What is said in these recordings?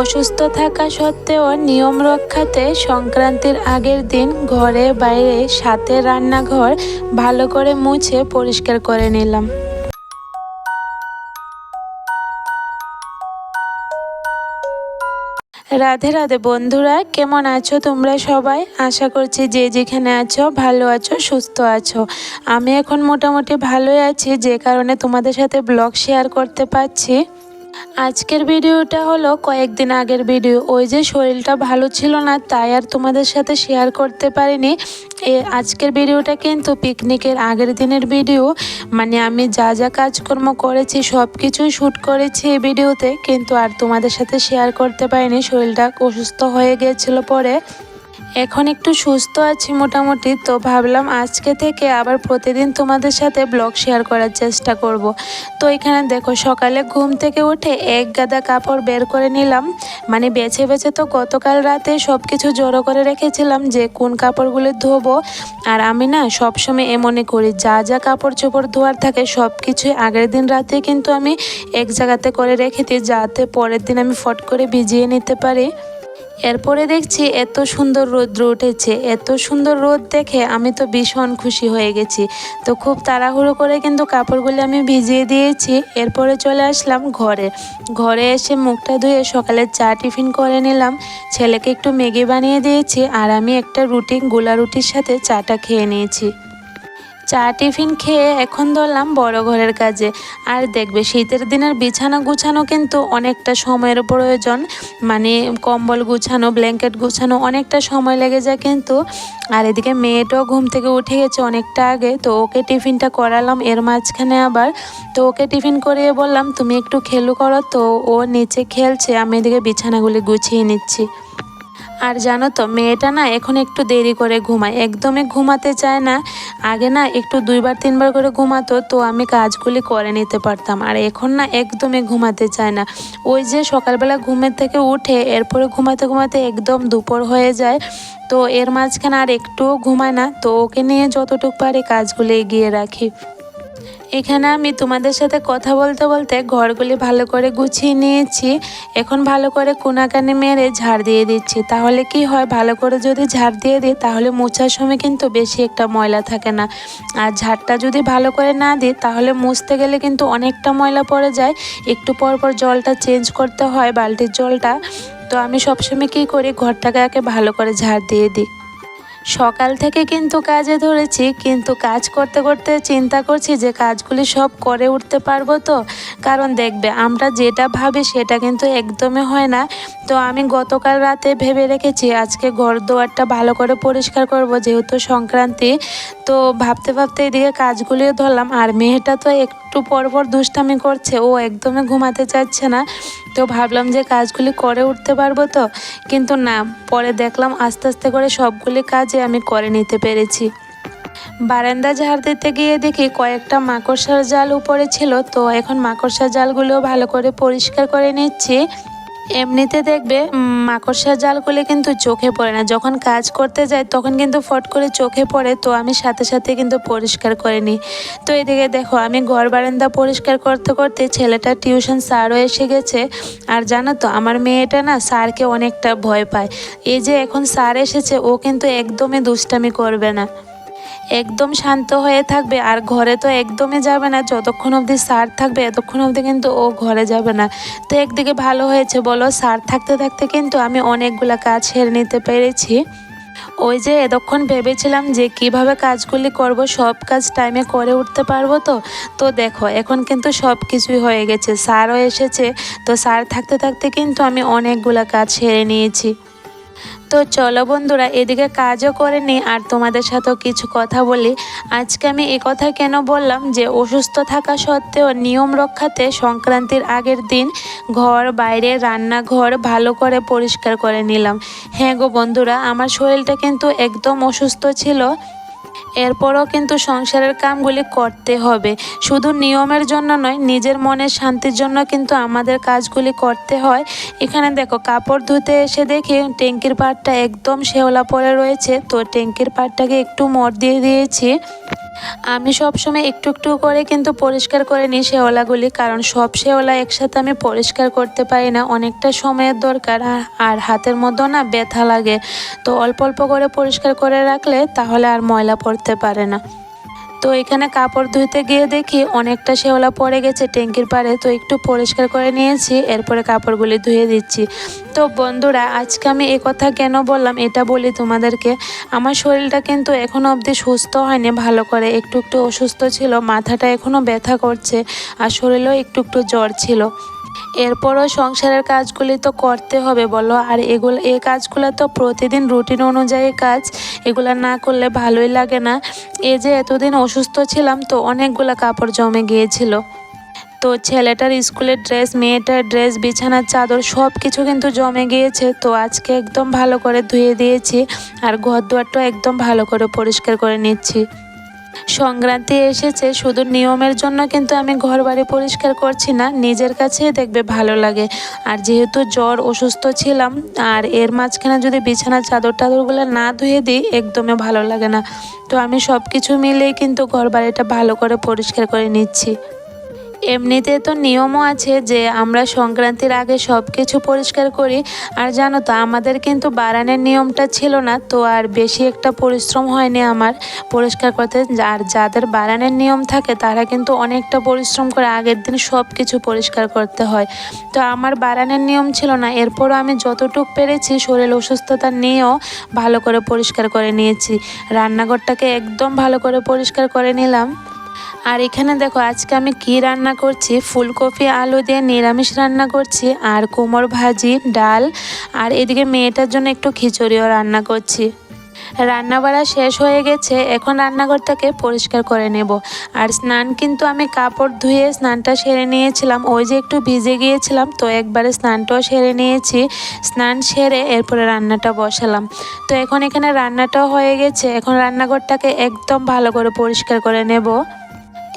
অসুস্থ থাকা সত্ত্বেও নিয়ম রক্ষাতে সংক্রান্তির আগের দিন ঘরে বাইরে সাথে রান্নাঘর ভালো করে মুছে পরিষ্কার করে নিলাম। রাধে রাধে বন্ধুরা, কেমন আছো তোমরা সবাই? আশা করছি যে যেখানে আছো ভালো আছো, সুস্থ আছো। আমি এখন মোটামুটি ভালোই আছি, যে কারণে তোমাদের সাথে ব্লগ শেয়ার করতে পারছি। আজকের ভিডিওটা হলো কয়েকদিন আগের ভিডিও। ওই যে শরীরটা ভালো ছিল না, তাই আর তোমাদের সাথে শেয়ার করতে পারিনি। এ, আজকের ভিডিওটা কিন্তু পিকনিকের আগের দিনের ভিডিও। মানে আমি যা যা কাজকর্ম করেছি সব কিছুই শ্যুট করেছি এই ভিডিওতে। কিন্তু আর তোমাদের সাথে শেয়ার করতে পারিনি, শরীরটা অসুস্থ হয়ে গিয়েছিল পরে। এখন একটু সুস্থ আছি মোটামুটি, তো ভাবলাম আজকে থেকে আবার প্রতিদিন তোমাদের সাথে ব্লগ শেয়ার করার চেষ্টা করব। তো এখানে দেখো, সকালে ঘুম থেকে উঠে এক গাদা কাপড় বের করে নিলাম। মানে বেছে বেছে তো গতকাল রাতে সব কিছু জড়ো করে রেখেছিলাম যে কোন কাপড়গুলো ধোবো। আর আমি না সবসময় এমনই করি, যা যা কাপড় চোপড় ধোয়ার থাকে সব কিছুই আগের দিন রাতে কিন্তু আমি এক জায়গাতে করে রেখে দিই, যাতে পরের দিন আমি ফট করে ভিজিয়ে নিতে পারি। এরপরে দেখছি এত সুন্দর রৌদ্র উঠেছে, এত সুন্দর রোদ দেখে আমি তো ভীষণ খুশি হয়ে গেছি। তো খুব তাড়াহুড়ো করে কিন্তু কাপড়গুলো আমি ভিজিয়ে দিয়েছি, এরপরে চলে আসলাম ঘরে। ঘরে এসে মুখটা ধুয়ে সকালে চা টিফিন করে নিলাম, ছেলেকে একটু ম্যাগি বানিয়ে দিয়েছি আর আমি একটা রুটি, গোলা রুটির সাথে চাটা খেয়ে নিয়েছি। চা টিফিন খেয়ে এখন ধরলাম বড় ঘরের কাজে। আর দেখবে শীতের দিনের বিছানা গুছানো কিন্তু অনেকটা সময়ের প্রয়োজন। মানে কম্বল গুছানো, ব্ল্যাঙ্কেট গুছানো অনেকটা সময় লেগে যায় কিন্তু। আর এদিকে মেয়েটাও ঘুম থেকে উঠে গেছে অনেকটা আগে, তো ওকে টিফিনটা করালাম এর মাঝখানে আবার। তো ওকে টিফিন করিয়ে বললাম, তুমি একটু খেলু করো। তো ও নিচে খেলছে, আমি এদিকে বিছানাগুলি গুছিয়ে নিচ্ছি। আর জানো তো, মেয়েটা না এখন একটু দেরি করে ঘুমায়। একদমই ঘুমাতে চায় না। আগে না একটু দুইবার, তিনবার করে ঘুমাতো, তো আমি কাজগুলি করে নিতে পারতাম। আর এখন না একদমই ঘুমাতে চায় না। ওই যে সকালবেলা ঘুমের থেকে উঠে, এরপরে ঘুমাতে ঘুমাতে একদম দুপুর হয়ে যায়। তো এর মাঝখানে আর একটুও ঘুমায় না। তো ওকে নিয়ে যতটুকু পারি কাজগুলি এগিয়ে রাখি। এখানে আমি তোমাদের সাথে কথা বলতে বলতে ঘরগুলি ভালো করে গুছিয়ে নিয়েছি। এখন ভালো করে কোনাকানি মেরে ঝাড় দিয়ে দিচ্ছি। তাহলে কি হয়? ভালো করে যদি ঝাড় দিয়ে দিই, তাহলে মোছার সময় কিন্তু বেশি একটা ময়লা থাকে না। আর ঝাড়টা যদি ভালো করে না দিই, তাহলে মুছতে গেলে কিন্তু অনেকটা ময়লা পড়ে যায়। একটু পর পর জলটা চেঞ্জ করতে হয় বালতির জলটা। তো আমি সবসময় কী করি? ঘরটাকে আগে ভালো করে ঝাড় দিয়ে দিই। সকাল থেকে কিন্তু কাজে ধরেছি, কিন্তু কাজ করতে করতে চিন্তা করছি যে কাজগুলি সব করে উঠতে পারব তো। কারণ দেখবে, আমরা যেটা ভাবি সেটা কিন্তু একদমই হয় না। তো আমি গতকাল রাতে ভেবে রেখেছি, আজকে ঘর দোয়ারটা ভালো করে পরিষ্কার করব যেহেতু সংক্রান্তি। তো ভাবতে ভাবতে এদিকে কাজগুলিও ধরলাম, আর মেয়েটা তো একটু পর পর দুষ্টামি করছে, ও একদমই ঘুমাতে চাচ্ছে না। তো ভাবলাম যে কাজগুলি করে উঠতে পারব তো। কিন্তু না, পরে দেখলাম আস্তে আস্তে করে সবগুলি কাজে আমি করে নিতে পেরেছি। বারান্দা ঝাড় দিতে গিয়ে দেখি কয়েকটা মাকড়সার জাল উপরে ছিল, তো এখন মাকড়সার জালগুলো ভালো করে পরিষ্কার করে নিচ্ছি। এমনিতে দেখবে মাকড়সার জালগুলি কিন্তু চোখে পড়ে না। যখন কাজ করতে যায়, তখন কিন্তু ফট করে চোখে পড়ে, তো আমি সাথে সাথে কিন্তু পরিষ্কার করে নিই। তো এদিকে দেখো, আমি ঘর বারান্দা পরিষ্কার করতে করতে ছেলেটা টিউশন স্যারও এসে গেছে। আর জানো তো, আমার মেয়েটা না স্যারকে অনেকটা ভয় পায়। এই যে এখন স্যার এসেছে, ও কিন্তু একদমই দুষ্টামি করবে না। একদম শান্ত হয়ে থাকবে আর ঘরে তো একদমই যাবে না। যতক্ষণ অবধি সার থাকবে, এতক্ষণ অবধি কিন্তু ও ঘরে যাবে না। তো একদিকে ভালো হয়েছে বলো সার থাকতে থাকতে কিন্তু আমি অনেকগুলো কাজ সেরে নিতে পেরেছি। ওই যে এতক্ষণ ভেবেছিলাম যে কীভাবে কাজগুলি করব, সব কাজ টাইমে করে উঠতে পারব তো। তো দেখো, এখন কিন্তু সব কিছুই হয়ে গেছে। সারও এসেছে, তো সার থাকতে থাকতে কিন্তু আমি অনেকগুলো কাজ সেরে নিয়েছি। তো চলো বন্ধুরা, এদিকে কাজও করে নিই আর তোমাদের সাথেও কিছু কথা বলি। আজকে আমি এ কথা কেন বললাম যে, অসুস্থ থাকা সত্ত্বেও নিয়ম রক্ষাতে সংক্রান্তির আগের দিন ঘর, বাইরে, রান্নাঘর ভালো করে পরিষ্কার করে নিলাম। হ্যাঁ গো বন্ধুরা, আমার শরীরটা কিন্তু একদম অসুস্থ ছিল। এরপরও কিন্তু সংসারের কামগুলি করতে হবে। শুধু নিয়মের জন্য নয়, নিজের মনের শান্তির জন্য কিন্তু আমাদের কাজগুলি করতে হয়। এখানে দেখো, কাপড় ধুতে এসে দেখি ট্যাঙ্কির পাটটা একদম শেওলা পড়ে রয়েছে। তো ট্যাঙ্কির পাটটাকে একটু মর দিয়ে দিয়েছি। আমি সবসময় একটু একটু করে কিন্তু পরিষ্কার করে নিই শেওলাগুলি কারণ সব শেওলা একসাথে আমি পরিষ্কার করতে পারি না। অনেকটা সময়ের দরকার আর- হাতের মধ্যেও না ব্যথা লাগে। তো অল্প অল্প করে পরিষ্কার করে রাখলে তাহলে আর ময়লা পড়তে পারে না। তো এখানে কাপড় ধুইতে গিয়ে দেখি অনেকটা শেওলা পড়ে গেছে ট্যাঙ্কির পাড়ে, তো একটু পরিষ্কার করে নিয়েছি, এরপরে কাপড়গুলি ধুয়ে দিচ্ছি। তো বন্ধুরা, আজকে আমি এ কথা কেন বললাম এটা বলি তোমাদেরকে। আমার শরীরটা কিন্তু এখনও অবধি সুস্থ হয়নি, ভালো করে একটু একটু অসুস্থ ছিল, মাথাটা এখনও ব্যথা করছে আর শরীরেও একটু একটু জ্বর ছিল। এরপরও সংসারের কাজগুলি তো করতে হবে, বলো। আর এগুলো এই কাজগুলো তো প্রতিদিন রুটিন অনুযায়ী কাজ। এগুলো না করলে ভালোই লাগে না। এই যে এতদিন অসুস্থ ছিলাম তো অনেকগুলো কাপড় জমে গিয়েছিল। তো ছেলেটার স্কুলের ড্রেস, মেয়েটার ড্রেস, বিছানার চাদর সব কিছু কিন্তু জমে গিয়েছে। তো আজকে একদম ভালো করে ধুয়ে দিয়েছি। আর ঘর দুয়ারটাও একদম ভালো করে পরিষ্কার করে নিচ্ছি। সংক্রান্তি এসেছে, শুধু নিয়মের জন্য কিন্তু আমি ঘর বাড়ি পরিষ্কার করছি না, নিজের কাছেই দেখবে ভালো লাগে। আর যেহেতু জ্বর অসুস্থ ছিলাম, আর এর মাঝখানে যদি বিছানার চাদর টাদরগুলো না ধুয়ে দিই, একদমই ভালো লাগে না। তো আমি সব কিছু মিলেই কিন্তু ঘর বাড়িটা ভালো করে পরিষ্কার করে নিচ্ছি। এমনিতে তো নিয়মও আছে যে আমরা সংক্রান্তির আগে সব কিছু পরিষ্কার করি। আর জানো তো, আমাদের কিন্তু বারানের নিয়মটা ছিল না, তো আর বেশি একটা পরিশ্রম হয়নি আমার পরিষ্কার করতে। আর যাদের বারানের নিয়ম থাকে, তারা কিন্তু অনেকটা পরিশ্রম করে আগের দিন সব কিছু পরিষ্কার করতে হয়। তো আমার বারানের নিয়ম ছিল না, এরপরও আমি যতটুকু পেরেছি শরীর অসুস্থতা নিয়েও ভালো করে পরিষ্কার করে নিয়েছি। রান্নাঘরটাকে একদম ভালো করে পরিষ্কার করে নিলাম। আর এখানে দেখো, আজকে আমি কি রান্না করছি? ফুলকপি, আলু দিয়ে নিরামিষ রান্না করছি, আর কোমর ভাজি, ডাল, আর এদিকে মেয়েটার জন্য একটু খিচুড়িও রান্না করছি। রান্না বাড়া শেষ হয়ে গেছে, এখন রান্নাঘরটাকে পরিষ্কার করে নেব। আর স্নান কিন্তু আমি কাপড় ধুয়ে স্নানটা সেরে নিয়েছিলাম, ওই যে একটু ভিজে গিয়েছিলাম, তো একবারে স্নানটাও সেরে নিয়েছি। স্নান সেরে এরপরে রান্নাটা বসালাম। তো এখন এখানে রান্নাটাও হয়ে গেছে, এখন রান্নাঘরটাকে একদম ভালো করে পরিষ্কার করে নেব।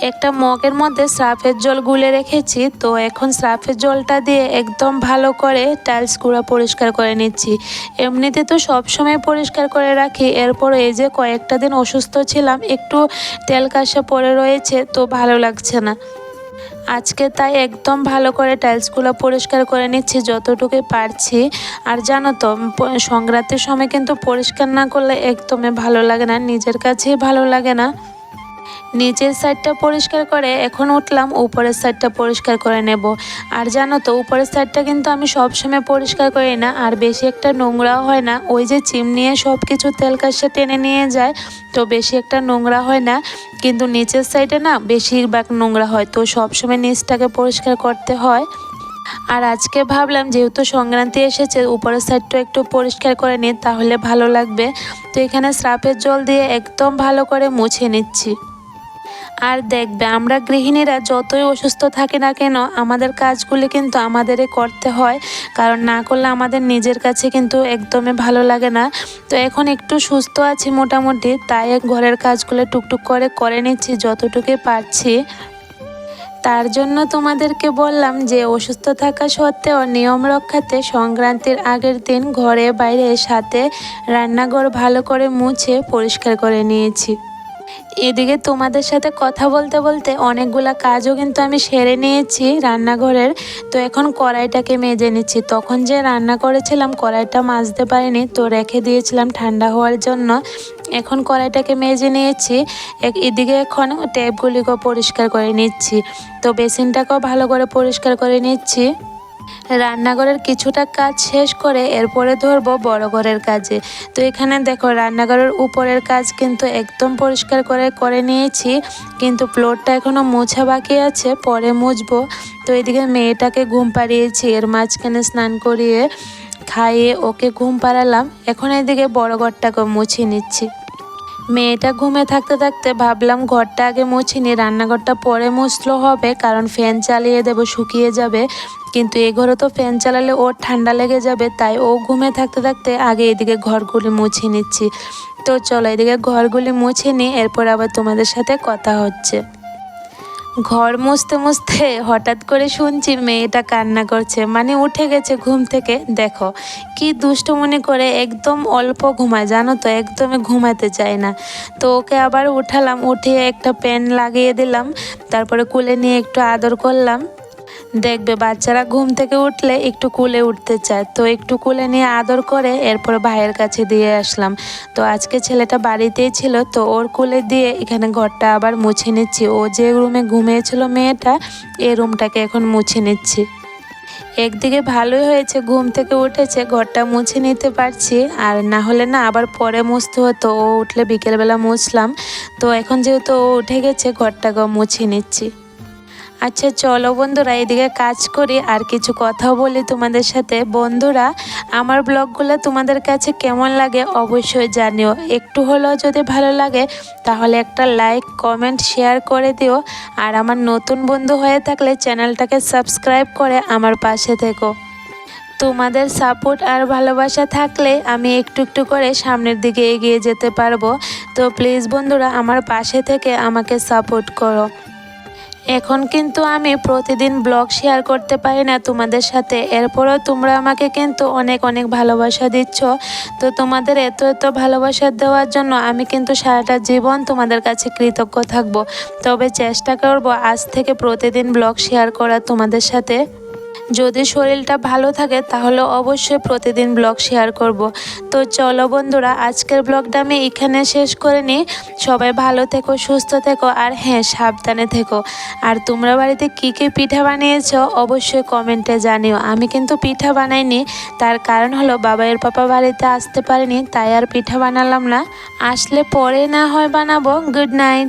একটা মগের মধ্যে স্রাফের জল গুলে রেখেছি, তো এখন স্রাফের জলটা দিয়ে একদম ভালো করে টাইলস গুঁড়া পরিষ্কার করে নিচ্ছি। এমনিতে তো সব সময় পরিষ্কার করে রাখি, এরপর এই যে কয়েকটা দিন অসুস্থ ছিলাম, একটু তেল কাশা পড়ে রয়েছে, তো ভালো লাগছে না। আজকে তাই একদম ভালো করে টাইলসগুলো পরিষ্কার করে নিচ্ছি যতটুকু পারছি। আর জানো তো সংক্রান্তির সময় কিন্তু পরিষ্কার না করলে একদমই ভালো লাগে না, নিজের কাছেই ভালো লাগে না। নিচের সাইডটা পরিষ্কার করে এখন উঠলাম, উপরের সাইডটা পরিষ্কার করে নেব। আর জানো তো, উপরের সাইডটা কিন্তু আমি সব সময় পরিষ্কার করি না, আর বেশি একটা নোংরাও হয় না। ওই যে চিমনিয়ে সব কিছু তেল কাশে টেনে নিয়ে যায়, তো বেশি একটা নোংরা হয় না। কিন্তু নিচের সাইডে না বেশিরভাগ নোংরা হয়, তো সব সময় নিচটাকে পরিষ্কার করতে হয়। আর আজকে ভাবলাম, যেহেতু সংক্রান্তি এসেছে, উপরের সাইডটা একটু পরিষ্কার করে নিই, তাহলে ভালো লাগবে। তো এখানে স্রাফের জল দিয়ে একদম ভালো করে মুছে নিচ্ছি। আর দেখবে, আমরা গৃহিণীরা যতই অসুস্থ থাকি না কেন, আমাদের কাজগুলি কিন্তু আমাদেরই করতে হয়। কারণ না করলে আমাদের নিজের কাছে কিন্তু একদমই ভালো লাগে না। তো এখন একটু সুস্থ আছি মোটামুটি, তাই ঘরের কাজগুলো টুকটুক করে করে নিচ্ছি যতটুকুই পারছি। তার জন্য তোমাদেরকে বললাম যে, অসুস্থ থাকা সত্ত্বেও নিয়ম রক্ষাতে সংক্রান্তির আগের দিন ঘরে বাইরে সাথে রান্নাঘর ভালো করে মুছে পরিষ্কার করে নিয়েছি। এদিকে তোমাদের সাথে কথা বলতে বলতে অনেকগুলা কাজও কিন্তু আমি সেরে নিয়েছি রান্নাঘরের। তো এখন কড়াইটাকে মেজে নিচ্ছি। তখন যে রান্না করেছিলাম, কড়াইটা মাজতে পারিনি, তো রেখে দিয়েছিলাম ঠান্ডা হওয়ার জন্য। এখন কড়াইটাকে মেজে নিয়েছি। এদিকে এখন ট্যাপগুলিকেও পরিষ্কার করে নিচ্ছি। তো বেসিনটাকেও ভালো করে পরিষ্কার করে নিচ্ছি। রান্নাঘরের কিছুটা কাজ শেষ করে এরপরে ধরবো বড় ঘরের কাজে। তো এখানে দেখো, রান্নাঘরের উপরের কাজ কিন্তু একদম পরিষ্কার করে করে নিয়েছি। কিন্তু ফ্লোরটা এখনও মোছা বাকি আছে, পরে মুছবো। তো এদিকে মেয়েটাকে ঘুম পাড়িয়েছি, এর মাঝখানে স্নান করিয়ে খাইয়ে ওকে ঘুম পাড়ালাম। এখন এদিকে বড় ঘরটাকে মুছে নিচ্ছি। মেয়েটা ঘুমে থাকতে থাকতে ভাবলাম ঘরটা আগে মুছিনি রান্নাঘরটা পরে মুছলো হবে, কারণ ফ্যান চালিয়ে দেবো, শুকিয়ে যাবে। কিন্তু এ ঘরে তো ফ্যান চালালে ওর ঠান্ডা লেগে যাবে, তাই ও ঘুমে থাকতে থাকতে আগে এদিকে ঘরগুলি মুছে নিচ্ছি। তো চলো এদিকে ঘরগুলি মুছে নিই এরপর আবার তোমাদের সাথে কথা হচ্ছে। ঘর মুছতে মুছতে হঠাৎ করে শুনছি মেয়েটা কান্না করছে। মানে উঠে গেছে ঘুম থেকে। দেখো, কি দুষ্ট মনে করে একদম অল্প ঘুমায়। জানো তো একদমই ঘুমাতে চায় না। তো ওকে আবার উঠালাম, উঠিয়ে একটা প্যান লাগিয়ে দিলাম। তারপরে কুলে নিয়ে একটু আদর করলাম। দেখবে বাচ্চারা ঘুম থেকে উঠলে একটু কুলে উঠতে চায়। তো একটু কুলে নিয়ে আদর করে এরপর ভাইয়ের কাছে দিয়ে আসলাম। তো আজকে ছেলেটা বাড়িতেই ছিল, তো ওর কুলে দিয়ে এখানে ঘরটা আবার মুছে নিচ্ছি। ও যে রুমে ঘুমিয়েছিল মেয়েটা এই রুমটাকে এখন মুছে নিচ্ছি। একদিকে ভালোই হয়েছে, ঘুম থেকে উঠেছে, ঘরটা মুছে নিতে পারছি। আর না হলে না আবার পরে মুছতে হতো। ও উঠলে বিকেলবেলা মুছলাম। তো এখন যেহেতু ও উঠে গেছে, ঘরটাকেও মুছে নিচ্ছি। আচ্ছা চলো বন্ধুরা, এদিকে কাজ করি আর কিছু কথা বলি তোমাদের সাথে। বন্ধুরা, আমার ব্লগগুলো তোমাদের কাছে কেমন লাগে অবশ্যই জানিও। একটু হলেও যদি ভালো লাগে, তাহলে একটা লাইক, কমেন্ট, শেয়ার করে দিও। আর আমার নতুন বন্ধু হয়ে থাকলে চ্যানেলটাকে সাবস্ক্রাইব করে আমার পাশে থেকো। তোমাদের সাপোর্ট আর ভালোবাসা থাকলে আমি একটু একটু করে সামনের দিকে এগিয়ে যেতে পারব। তো প্লিজ বন্ধুরা, আমার পাশে থেকে আমাকে সাপোর্ট করো। এখন কিন্তু আমি প্রতিদিন ব্লগ শেয়ার করতে পারি না তোমাদের সাথে। এরপরও তোমরা আমাকে কিন্তু অনেক অনেক ভালোবাসা দিচ্ছ। তো তোমাদের এত এত ভালোবাসা দেওয়ার জন্য আমি কিন্তু সারাটা জীবন তোমাদের কাছে কৃতজ্ঞ থাকব। তবে চেষ্টা করব আজ থেকে প্রতিদিন ব্লগ শেয়ার করা তোমাদের সাথে। যদি শরীরটা ভালো থাকে, তাহলে অবশ্যই প্রতিদিন ব্লগ শেয়ার করব। তো চলো বন্ধুরা, আজকের ব্লগটা আমি এখানে শেষ করে নিই। সবাই ভালো থেকো, সুস্থ থেকো, আর হ্যাঁ সাবধানে থেকো। আর তোমরা বাড়িতে কী কী পিঠা বানিয়েছ, অবশ্যই কমেন্টে জানিও। আমি কিন্তু পিঠা বানাইনি, তার কারণ হলো বাবাইয়ের পাপা বাড়িতে আসতে পারেনি, তাই আর পিঠা বানালাম না। আসলে পরে না হয় বানাবো। Good night